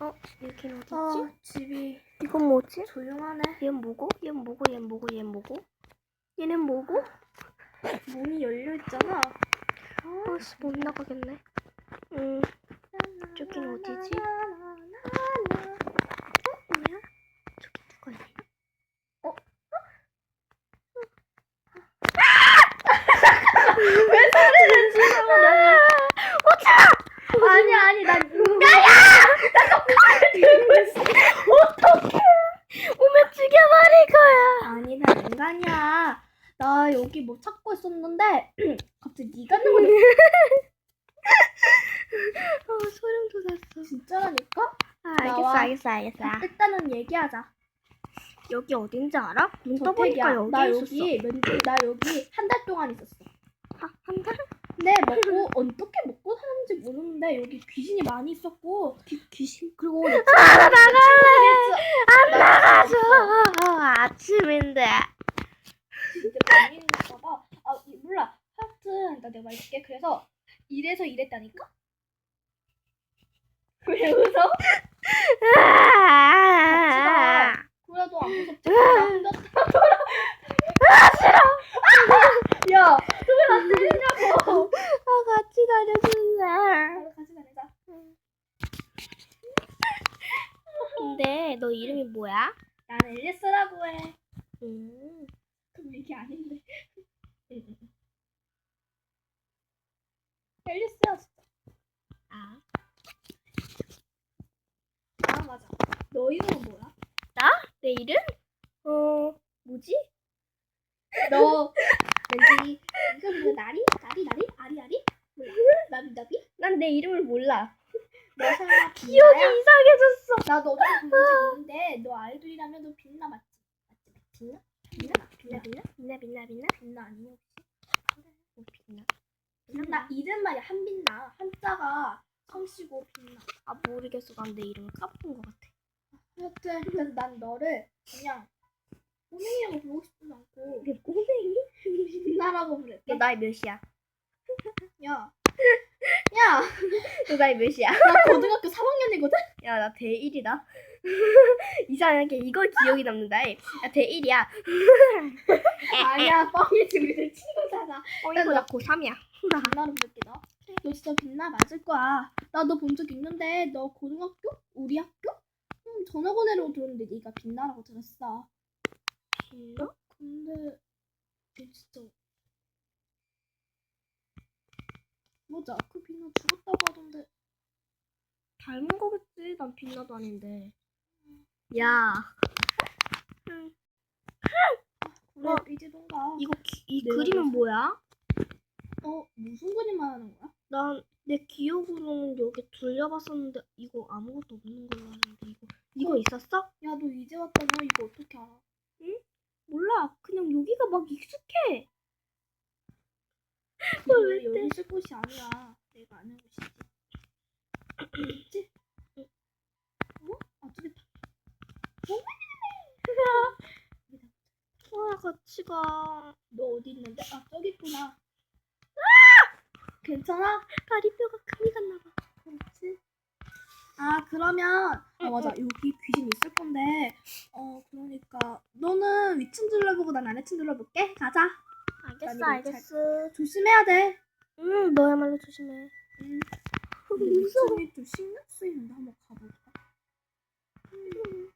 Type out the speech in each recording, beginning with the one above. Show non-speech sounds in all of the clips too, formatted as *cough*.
어, 여긴 어디지? 아 집이 이건 뭐지? 조용하네. 얘는 뭐고? 얘는 뭐고? 얘는 뭐고? 얘는 뭐고? 얘는 뭐고? 문이 열려 있잖아. 아씨 못 나가겠네. 음, 저긴 어디지? 어, 뭐야? 저기 누가 있나? 왜 소리를 지르고 오지 마! 아니 아니 난 인간이야! 나 똑같이 들고 있어. 어떡해? 오면 죽여버릴 거야. 아니 나 여기 뭐 찾고 있었는데 *clears throat* 갑자기 네가 나오네. 어, *laughs* 소름 돋았어. 진짜라니까? 아, 알겠어, 나와. 알겠어, 알겠어. 일단은 얘기하자. 여기 어딘지 알아? 눈 떠보니까 저택이야. 여기 나 있었어. 여기 나 여기 한 달 동안 있었어. 아, 한 달? 근데 먹고 *laughs* 어떻게 먹고 사는지 모르는데 여기 귀신이 많이 있었고 귀, 귀신? 그리고 아, 나갈래! 안 나가줘! 아, 어, 아침인데. 진짜 재밌는가 봐. 아 이- 몰라. 하여튼 나 내가 말할게. 그래서 이래서 이랬다니까. *laughs* 왜 웃어? 아, 그래도 안 무섭지. 나 혼자 돌아. 아 싫어. 야, 왜안 때리냐고. 아, 같이 다녀줄래. 나도 같이 다니자. 근데 너 이름이 뭐야? 난 앨리스라고 해. 음. 그럼 이게 아닌데. *laughs* 앨리스야 진짜. 아, 아 맞아. 너 이름은 뭐야? 내 이름? 어, 뭐지? *laughs* 너 왠지 이거 뭐 나리? 나리 나리? 아리 아리? 몰라. *laughs* 나비 나비? 난 내 이름을 몰라. 너 설마 기억이 빛나야? 이상해졌어. 나너 어떻게 보는지 모르는데 너 아이돌이라면 너 빛나 맞지? 맞지? 빛나? 빛나? 빛나, 빛나? 빛나? 빛나, 빛나, 빛나? 아니냐 혹시? 어, 빛나. 빛나 이름만이 한빛나 한자가 성씨고 빛나 아, 모르겠어. 난 내 이름을 까먹은 것 같아. 하여튼 난 너를 그냥 꼬맹이라고 부르고 싶지도 않고 이게 꼬맹이? 빛나라고 부를게 너 나이 몇이야? 야 야! 너 나이 몇이야? 나 고등학교 3학년이거든? 야, 나 대1이다. *laughs* 이상하게 이걸 기억이 남는다. 야, 대1이야. *laughs* 아니야 뻥이지 우리들 친구잖아 어, 이거 나 고3이야. 빛나로 부를게 너. 너 진짜 빛나 맞을 거야. 나 너 본 적 있는데 너 고등학교? 우리 학교? 응, 전학원으로 들었는데 네가 빛나라고 들었어. 빛나? 근데 걔 진짜 맞아 그 빛나 죽었다고 하던데 닮은 거겠지. 난 빛나도 아닌데. 야, 그래 어. 삐지던가 이거 기- 이 내가 그림은 그랬어? 뭐야? 어 무슨 그림만 하는 거야? 난 내 기억으로는 여기 돌려봤었는데 이거 아무것도 없는 걸로 아는데 이거 이거 어. 있었어? 야 너 이제 왔다며 이거 어떻게 알아? 몰라. 그냥 여기가 막 익숙해. 이거 왜 여기 때? 있을 곳이 아니야 내가 아는 곳이지 *clears throat* 있지? 어? 아 저기 다 와, 같이 가. 너 어디 있는데? 아 저기 있구나. 괜찮아? 다리뼈가 금이 갔나 봐. 그렇지. 아 그러면 아 응, 맞아 여기 귀신 있을 건데 어 그러니까 너는 위층 둘러보고 난 아래층 둘러볼게. 가자. 알겠어, 이거 알겠어. 조심해야 돼. 응, 너야말로 조심해. 응. 무서워. 위층이 좀 신경 쓰이는데 한번 가볼까? 음,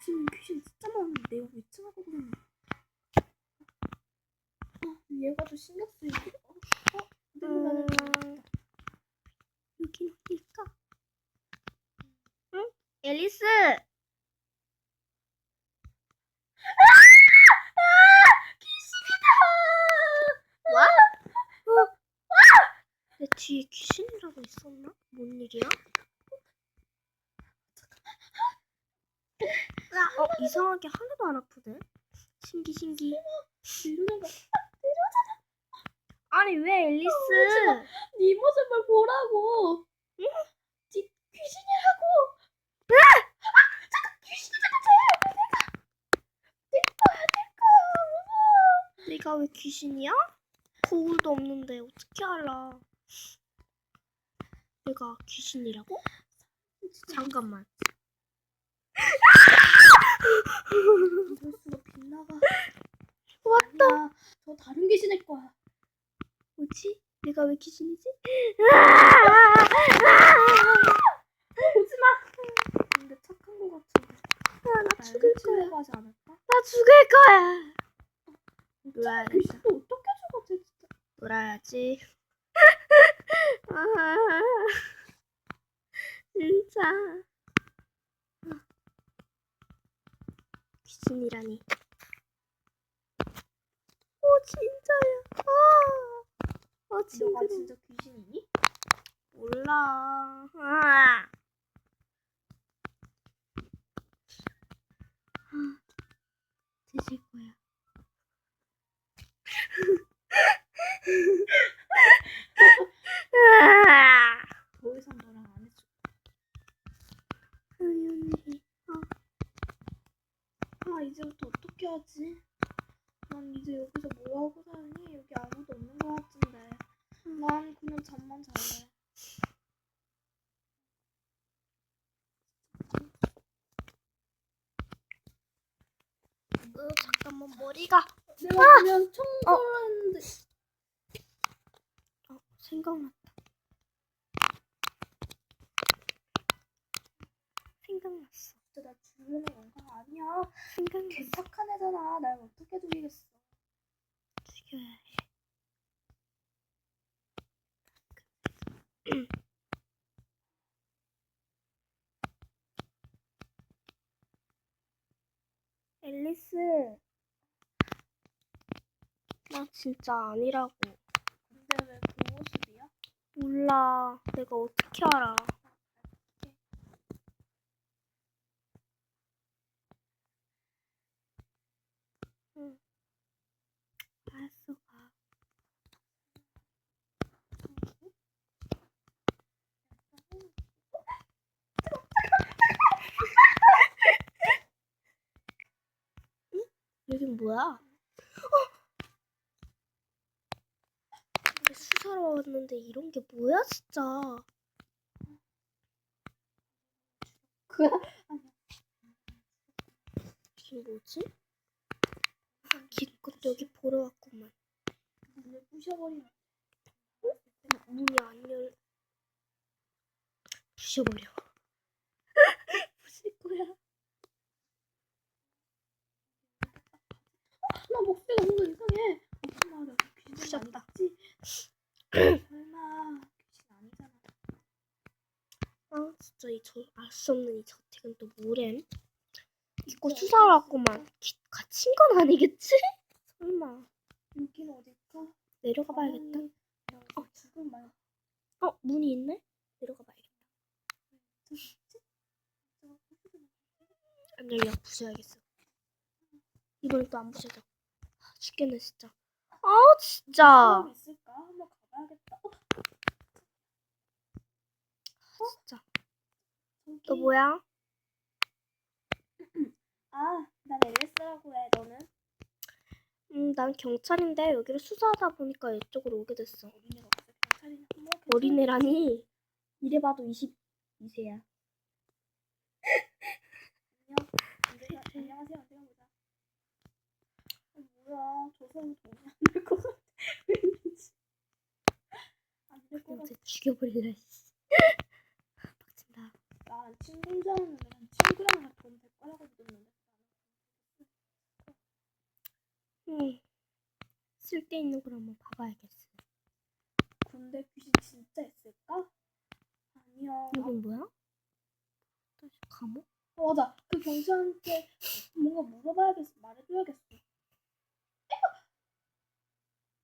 위층 귀신 진짜 많은데 내가 하고 그러면 어, 얘가 좀 신경 쓰이는데 어? 어? 음, 여긴 어딜까? 응? 앨리스! 와? 어. 내 뒤에 귀신이라고 있었나? 뭔 일이야? 어, 이상하게 하나도 안 아프대. 신기 신기. 아니 왜 앨리스? 네 모습을 보라고. 응? 네 귀신이라고. 내가 왜 귀신이야? 거울도 없는데 어떻게 알아? 내가 귀신이라고? 잠깐만. 수가 빛나가. 왔다. 아니야, 저 다른 귀신일 거야. 뭐지? 내가 왜 귀신이지? 오지 마. 근데 착한 거 같은데. 아, 나날 죽을 거야. 하지 않을까? 나 죽을 거야. 놀아야겠다. 귀신도 어떻게 쟤 진짜. 놀아야지. *laughs* 아, 진짜. 귀신이라니. 오, 진짜야. 아, 아 너가 징그러. 진짜 귀신이니? 몰라. 아. 아, 드실 거야. *laughs* 아, 더 이상 너랑 안 해줘. 우연히. 아, 이제부터 어떻게 하지? 난 이제 여기서 뭐 하고 사니? 여기 아무도 없는 것 같은데. 난 그냥 잠만 잘래. 으, 잠깐만 머리가. 내가 그냥 청소를 했는데. 어, 생각났다. 생각났어. 진짜 나 죽이는 건가? 아니야. 생각났어. 걔 착한 애잖아. 날 어떻게 죽이겠어. 죽여야 해. *clears throat* 앨리스. 나 진짜 아니라고. 근데 왜 그 모습이야? 몰라. 내가 어떻게 알아. 응. 알았어, 가. 여긴 뭐야? 어! 우리 왔는데 이런 게 뭐야, 진짜. 그야? 이게 뭐지? 기껏 여기 보러 왔구만. 문을 부셔버리면. 문이 안 열. 부셔버려. *laughs* 부실 거야. 나 목소리가 뭔가 이상해. 무슨 말이야? 귀신 부셨다. 설마 귀신 아니잖아. 아 진짜 이저알 수 없는 이 저택은 또 뭐램? 이거 어디 왔구만. 기- 갇힌 건 아니겠지? 설마. 여긴 어딜까? 내려가 봐야겠다. 어, 죽은 말. 어 문이 있네? 내려가 봐야겠다. 안 열려 부셔야겠어. 이번엔 또 안 부셔져. 아, 죽겠네 진짜. 아 진짜. 있을까? 한번 가봐야겠다. 어, 진짜. 저기. 너 뭐야? *clears throat* 아, 난 엘리스라고 해. 너는? 음, 난 경찰인데 여기를 수사하다 보니까 이쪽으로 오게 됐어. 어린애가 없어. 경찰이나 뭐 괜찮아. 어린애라니 이래봐도 22세야. 안녕. 안녕하세요. 언제가 보자. 어, 뭐야? 저 사람 돈이 안될것 같아. *laughs* 안될것 같아. 죽여버릴래. 씨. 빡친다. 난 친구인 줄 알았는데 난 친구랑 돈될 거라고 믿었는데. 응. 쓸데 있는 걸 한번 봐봐야겠어. 군대 귀신 진짜 있을까? 아니야. 여긴 뭐야? 다시 감옥? 어, 맞아. 그 경찰한테 뭔가 물어봐야겠어. 말해줘야겠어.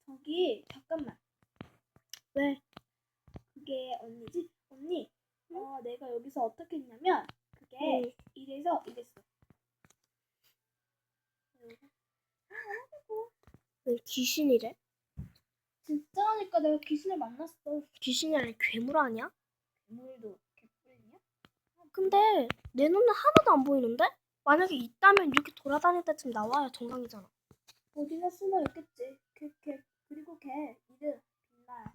저기 잠깐만. 왜? 그게 언니지? 언니. 어, 내가 여기서 어떻게 했냐면 그게 응. 이래서 이랬어. 귀신이래? 진짜니까 내가 귀신을 만났어. 귀신이 아니 괴물 아니야? 괴물도 개뿔이냐? 근데 내 눈에 하나도 안 보이는데? 만약에 있다면 이렇게 돌아다닐 때쯤 나와야 정상이잖아. 어디나 숨어 있겠지. 걔, 걔, 그리고 걔 이름 빛나야.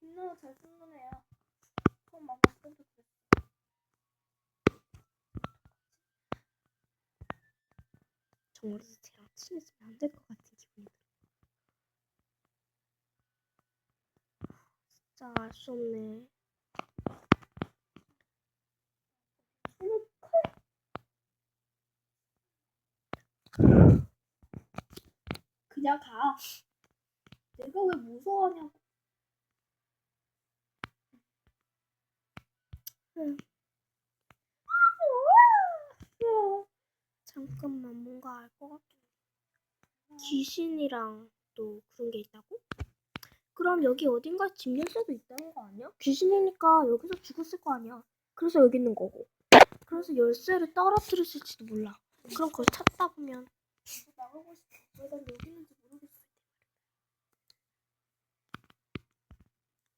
빛나도 잘 숨는 애야. 꼭 만났어도 그랬어. 정말 친해지면 안 될 것 같은 기분이 들어. 진짜 알 수 없네. 그냥 가. 내가 왜 무서워하냐고. 응. 잠깐만 뭔가 알 것 같긴 해. 귀신이랑 또 그런 게 있다고? 그럼 여기 어딘가에 집 열쇠도 있다는 거 아니야? 귀신이니까 여기서 죽었을 거 아니야. 그래서 여기 있는 거고. 그래서 열쇠를 떨어뜨렸을지도 몰라. 그럼 그걸 찾다 보면 나가고 싶어. 왜난 여기 있는지 모르겠어.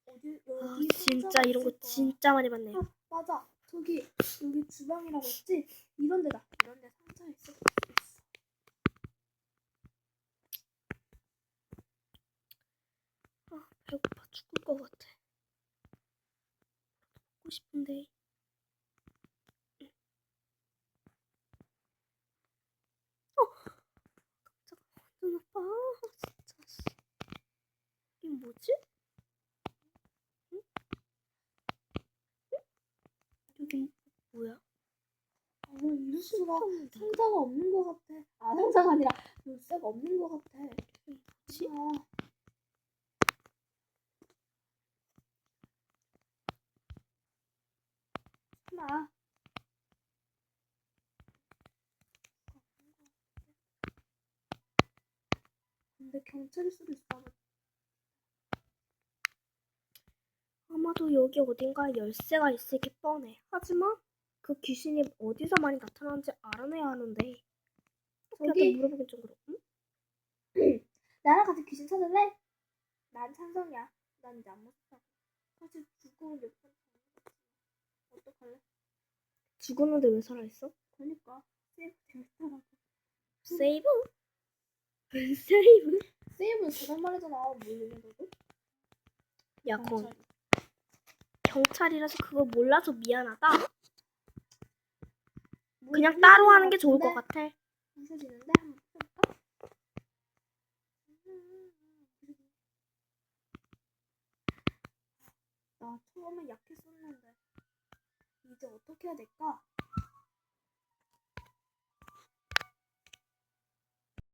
어디 아, 여기 진짜 상자가 이런 거. 진짜 많이 봤네요. 아, 맞아. 저기 여기 주방이라고 했지? 이런 데다. 이런 데 상자 있어. 아, 배고파 죽을 것 같아. 먹고 싶은데. 어! 깜짝아, 완전 아파. 진짜. 씨. 이게 뭐지? 응? 응? 여긴 뭐야? 아. 없는데. 상자가 없는 것 같아. 아, 상자가 아니라 열쇠가 없는 것 같아. 뭐지? 아, 하나. 근데 경찰일 수도 있어. 아마도 여기 어딘가에 열쇠가 있을 게 뻔해. 하지만 그 귀신이 어디서 많이 나타나는지 알아내야 하는데. 저기- 물어보긴 좀 그렇고. *clears throat* 나랑 같이 귀신 찾을래? 난 찬성이야. 난 이제 안 무섭다고. 사실 죽고 몇 번. 어떡할래? 죽었는데 왜 살아있어? 그러니까 세이브 재밌더라고. 세이브? 왜 세이브? 세이브는 저단 말이잖아. 모르는 거고. 야, 그건 경찰이. 경찰이라서 그걸 몰라서 미안하다. 뭐 그냥 따로 하는 게 좋을 것? 같아. 부서지는데 한번 해볼까? 나 처음에 약했었는데 이제 어떻게 해야 될까?